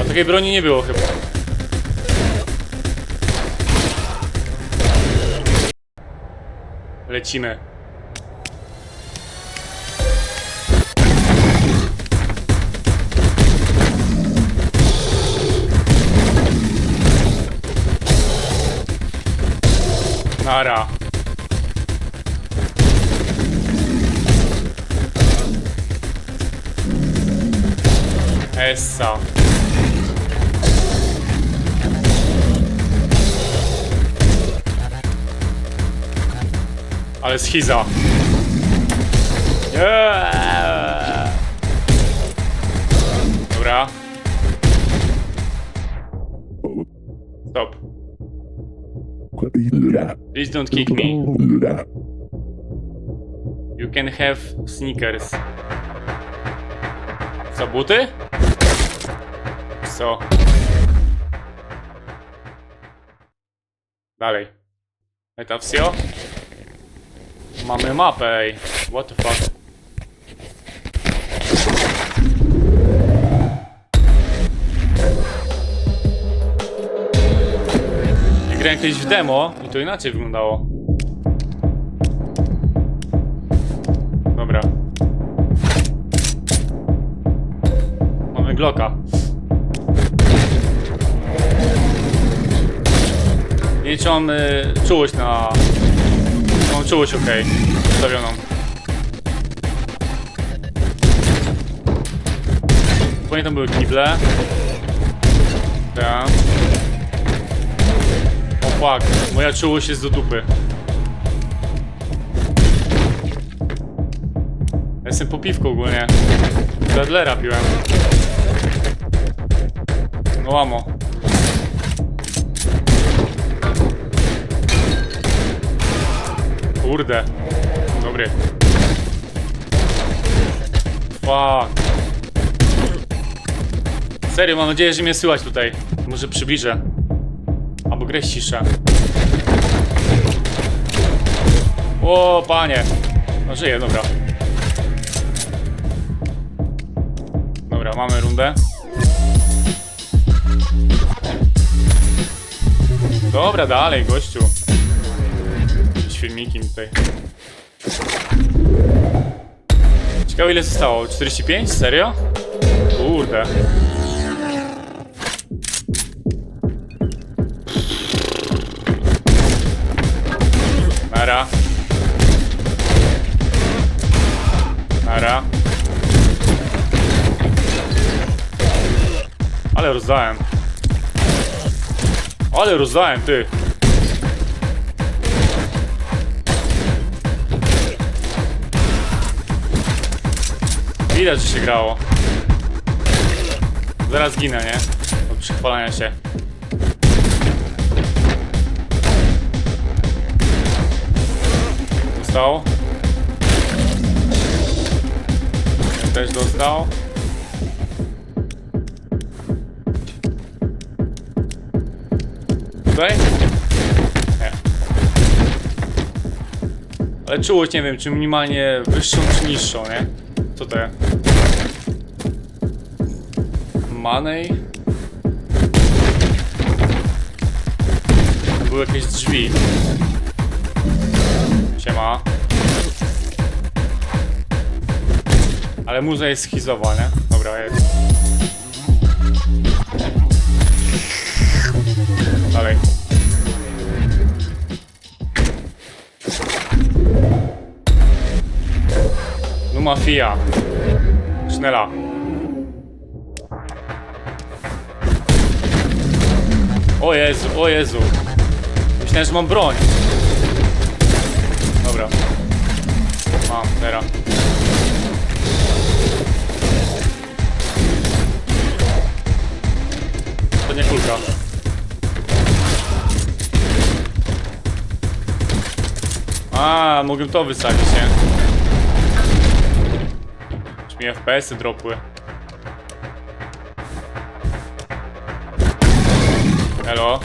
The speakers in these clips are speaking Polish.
A takiej broni nie było chyba. Lecimy. Nara. Essa. Ale schiza. Yeah. Dobra. Stop. Please don't kick me. You can have sneakers. Co, buty? co? Dalej. No Etapsio? Mamy mapę, ej. What the fuck? Grałem kiedyś w demo i to inaczej wyglądało. Dobra. Mamy Glocka. Wiem, czy mam y, czułość na... Mam czułość ok, ustawioną. Pamiętam były kible. Tak. O fuck, moja czułość jest do dupy. Jestem po piwku ogólnie. Zadlera piłem. No łamo. Kurde. Dobry. Fuck. Serio, mam nadzieję, że mnie słychać tutaj. Może przybliżę. Albo grę ściszę. O, panie. No żyję, dobra. Dobra, mamy rundę. Dobra, dalej, gościu. Mi tutaj. Ciekawe ile zostało? 45? Serio? Kurde. Nara. Nara. Ale rozdałem. Ale rozdałem, ty. Widać, że się grało. Zaraz ginę, nie? Od przychwalania się. Dostał. Też dostał. Tutaj? Nie. Ale czułość nie wiem, czy minimalnie wyższą, czy niższą, nie? Co to jest? Money? Były jakieś drzwi. Siema. Ale muza jest schizowa, nie? Dobra, jest. Dalej. No mafia. Schnella. O Jezu, o Jezu. Myślałem, że mam broń. Dobra. Mam, teraz. To nie kulka. A, mogę to wysadzić, nie? Już mi FPS-y dropły. Elo.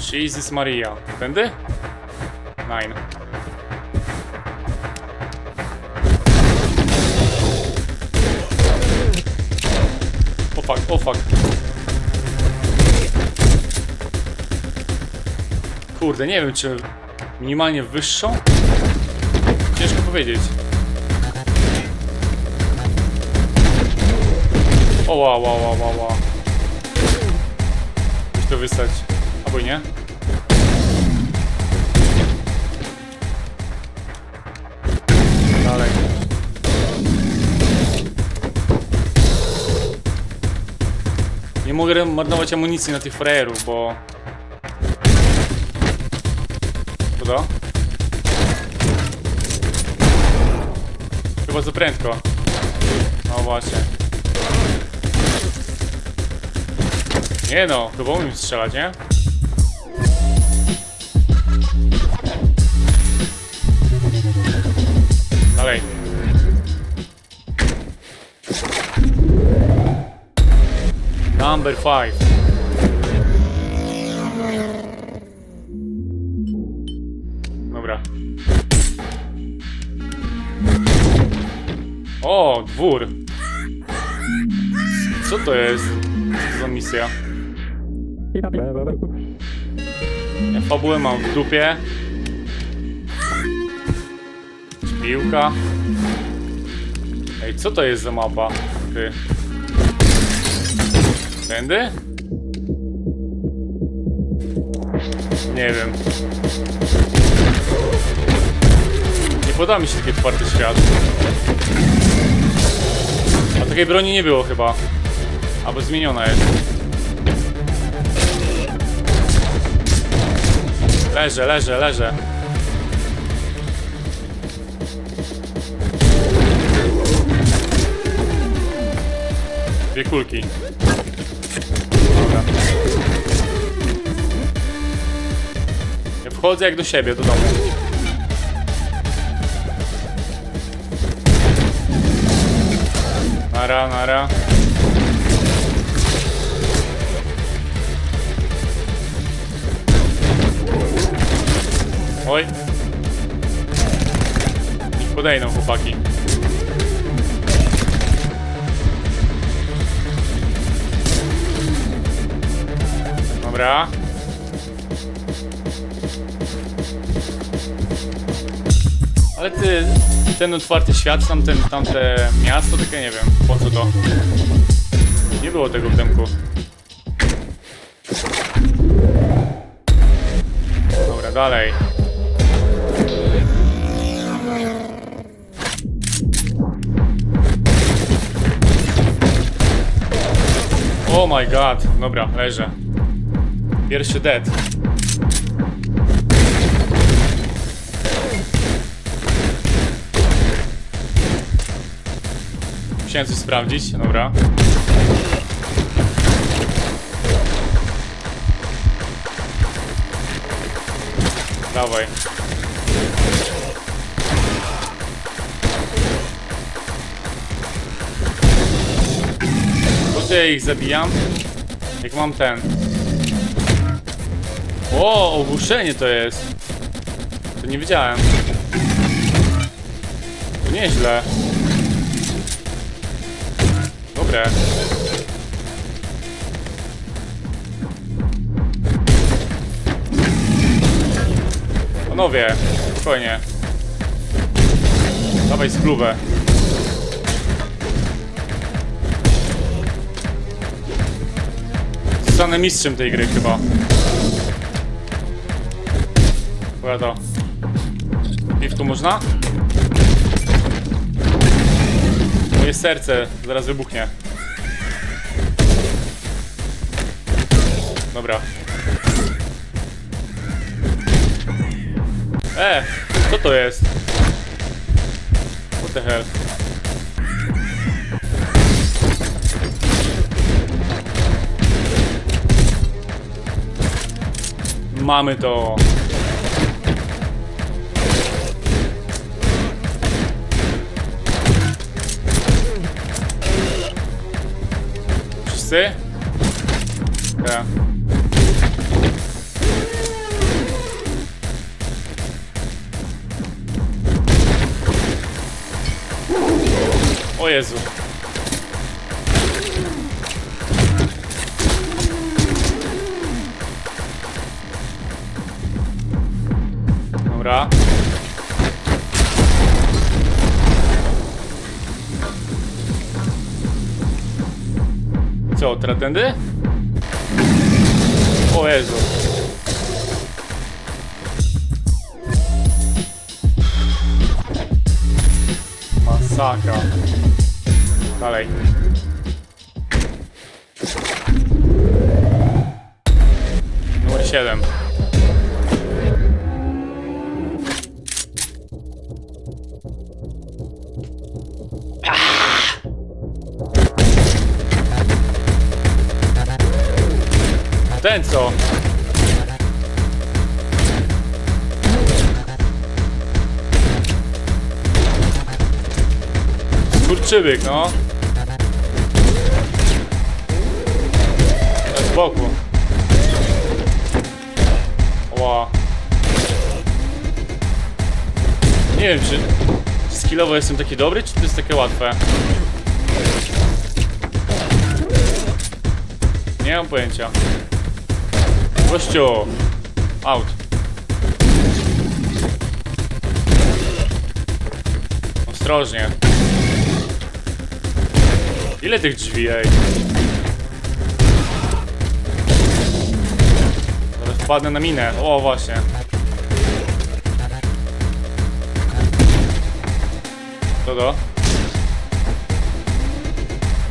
Jesus Maria. Tędy? Nine. O fuck, o fuck. Kurde, nie wiem czy minimalnie wyższą? Ciężko powiedzieć. O wow, wow, wow, wow, wow. Muszę to wystać. Albo nie. Dalej. Nie mogę marnować amunicji na tych frajerów, bo... Szkoda. Chyba za prędko. No właśnie. Nie no, chyba umiem strzelać, nie? Dalej. Number five. Dobra. O, dwór. Co to jest? Co to za misja? Ja fabułę mam w dupie. Piłka. Ej, co to jest za mapa? Ty. Tędy? Nie wiem. Nie podoba mi się taki otwarty świat. A takiej broni nie było chyba. Albo zmieniona jest. Leżę, leżę, leżę. Dwie kulki. Dobra. Ja wchodzę jak do siebie, do domu. Nara, nara. Oj. Podejdą chłopaki. Dobra. Ale ty, ten otwarty świat, tamten, tamte miasto, takie nie wiem, po co to? Nie było tego w demku. Dobra, dalej. Oh my god. Dobra, leżę. Pierwszy dead. Musiałem coś sprawdzić, dobra. Dawaj. Ja ich zabijam? Jak mam ten. O, ogłuszenie to jest. To nie wiedziałem. To nieźle. Dobre. Panowie, spokojnie. Dawaj spluwę. Zostanę mistrzem tej gry chyba. To. Piwku można? Moje serce zaraz wybuchnie. Dobra. E, co to jest? What the hell? Mamy to. Wszyscy? Yeah. O Jezu. Teraz tędy? O Jezu. Masakra. Dalej. Numer 7. Skurczybyk, no. Z boku. Ła. Nie wiem, czy skillowo jestem taki dobry, czy to jest takie łatwe? Nie mam pojęcia. Gościu! Out. Ostrożnie. Ile tych drzwi, ej? Ale wpadnę na minę. O, właśnie. Co to?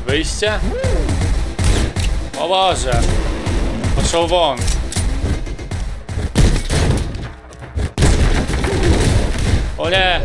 Wyjście? O Boże. Poszło won. O nie!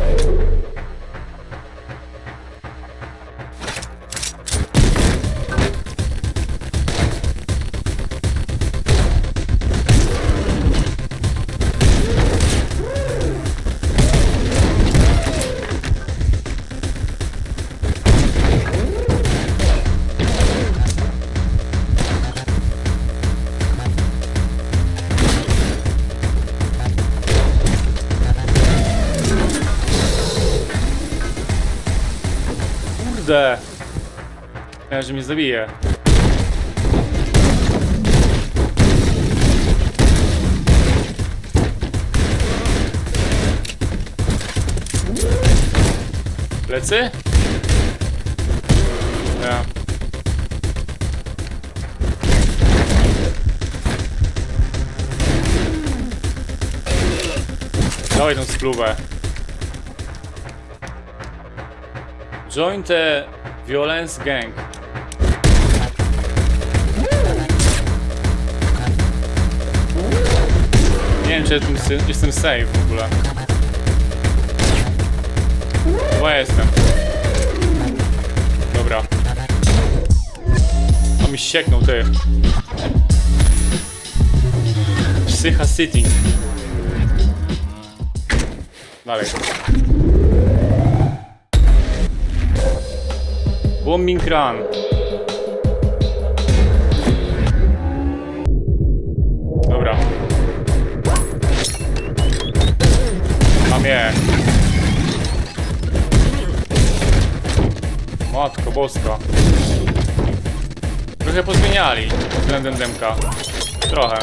Myślałem, że mnie zabije. Plecy? Ja. Dawaj tą sklubę. Join the violence gang. Nie wiem, czy jestem, jestem safe w ogóle. Chyba jestem. Dobra. A mi sieknął, ty. Psycha sitting. Dalej. Bombing run. Je. Matko boska. Trochę pozmieniali względem demka. Trochę.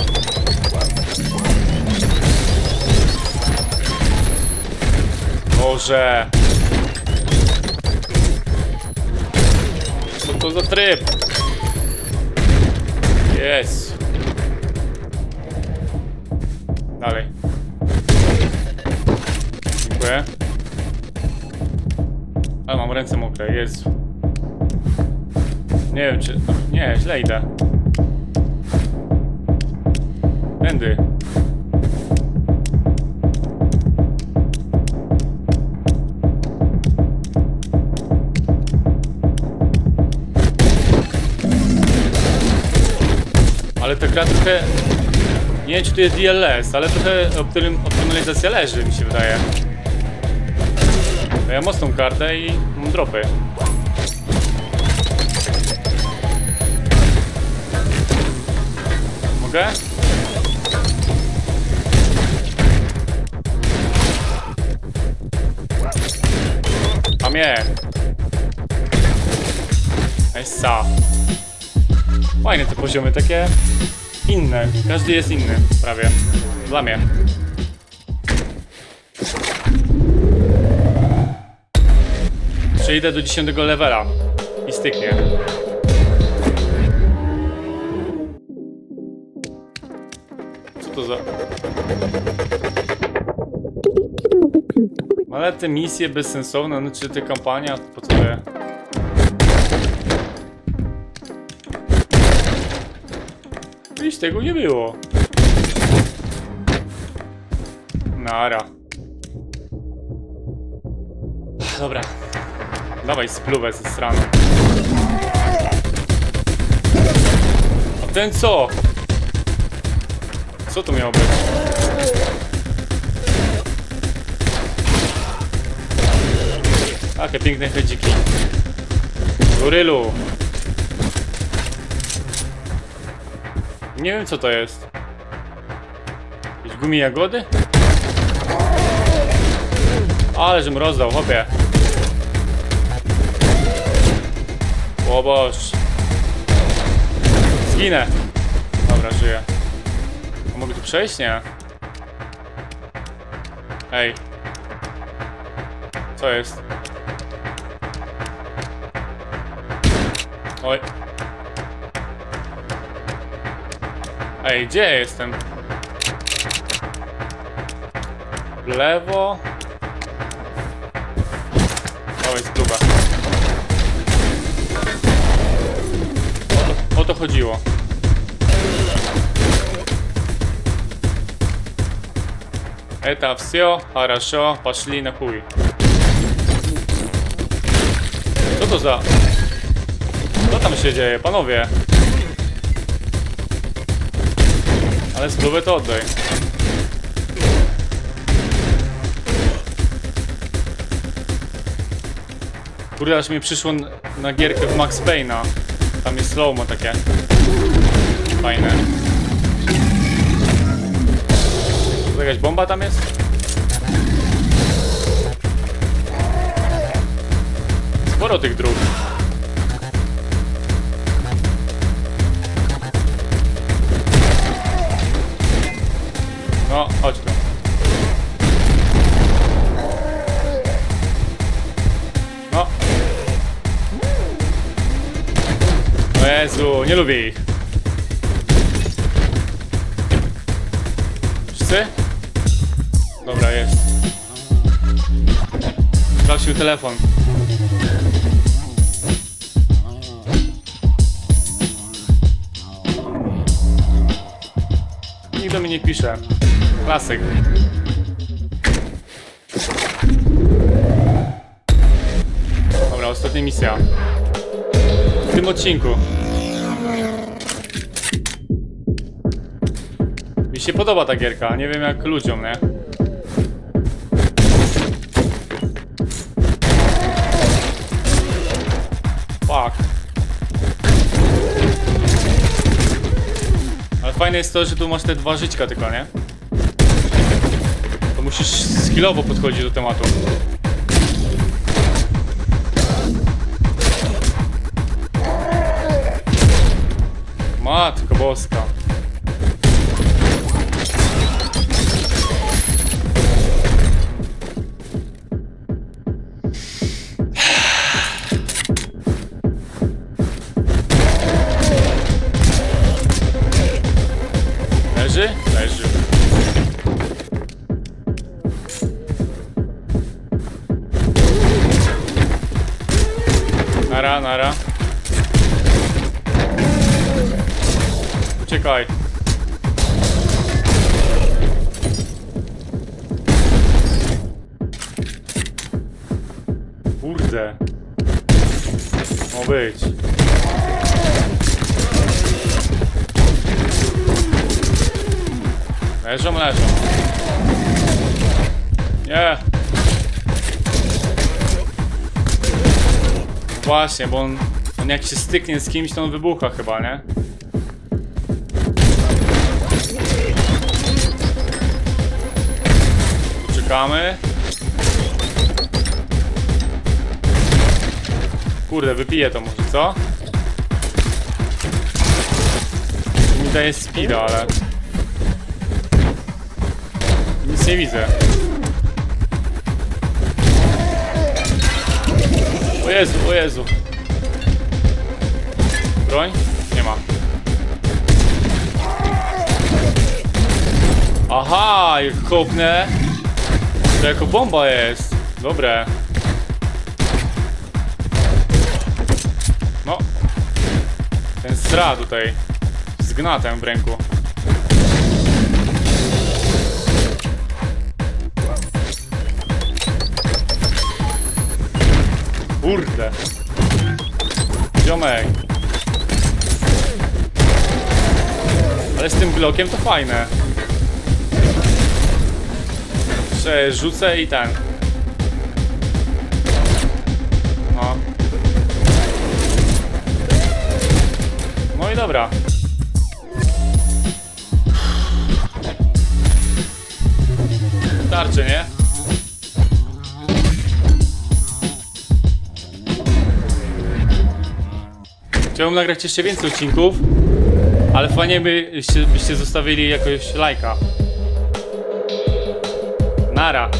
Boże. Co to za tryb? Jest. Dalej. Dziękuję. Ale mam ręce mokre, Jezu. Nie wiem czy... Nie, źle idę. Tędy. Ale ta gra trochę... Nie wiem czy to jest DLS, ale trochę optym, optymalizacja leży mi się wydaje. To ja mocną kartę i mam dropy. Mogę? Mam je. Essa. Fajne te poziomy, takie inne. Każdy jest inny, prawie. Dla mnie. Przejdę do 10 levela i styknie. Co to za... Ale te misje bezsensowne, no czy te kampania, po co je? Widzisz, tego nie było. Nara. Dobra. Dawaj spluwę ze straną. A ten co? Co to miało być? Takie piękne chedziki. Gorylu. Nie wiem co to jest. Jakieś gumi jagody? Ale żem rozdał, hopie. O Boż. Zginę. Dobra, żyję. A mogę tu przejść? Nie. Ej. Co jest? Oj. Ej, gdzie ja jestem? W lewo. to, o to chodziło. Это все хорошо, пошли на хуй. Co to za... Co tam się dzieje, panowie? Ale spróbuję to oddaj. Kurde, aż mi przyszło n- na gierkę w Max Payne'a. Tam jest slow-mo takie. Fajne. To jakaś bomba tam jest? Sporo tych dróg. Jezu, nie lubię ich. Wszyscy? Dobra, jest. Prosił telefon. Nikt do mnie nie pisze. Klasyk. Dobra, ostatnia misja. W tym odcinku. Mi się podoba ta gierka, nie wiem jak ludziom, nie? Fuck. Ale fajne jest to, że tu masz te dwa żyćka tylko, nie? To musisz skillowo podchodzić do tematu. Matko boska. Kurde. Ma być. Leżą, leżą. Nie. Właśnie, bo on, on jak się styknie z kimś, to on wybucha chyba, nie? Czekamy. Kurde, wypiję to może, co? Mi daje speeda, ale... Nic nie widzę. O Jezu, o Jezu. Broń? Nie ma. Aha, jak kopnę. To jako bomba jest. Dobre. Sra tutaj. Z gnatem w ręku. Kurde. Ziomek. Ale z tym blokiem to fajne. Przerzucę i ten. No. No i dobra. Tarczy, nie? Chciałbym nagrać jeszcze więcej odcinków, ale fajnie byście, byście zostawili jakoś lajka. Nara.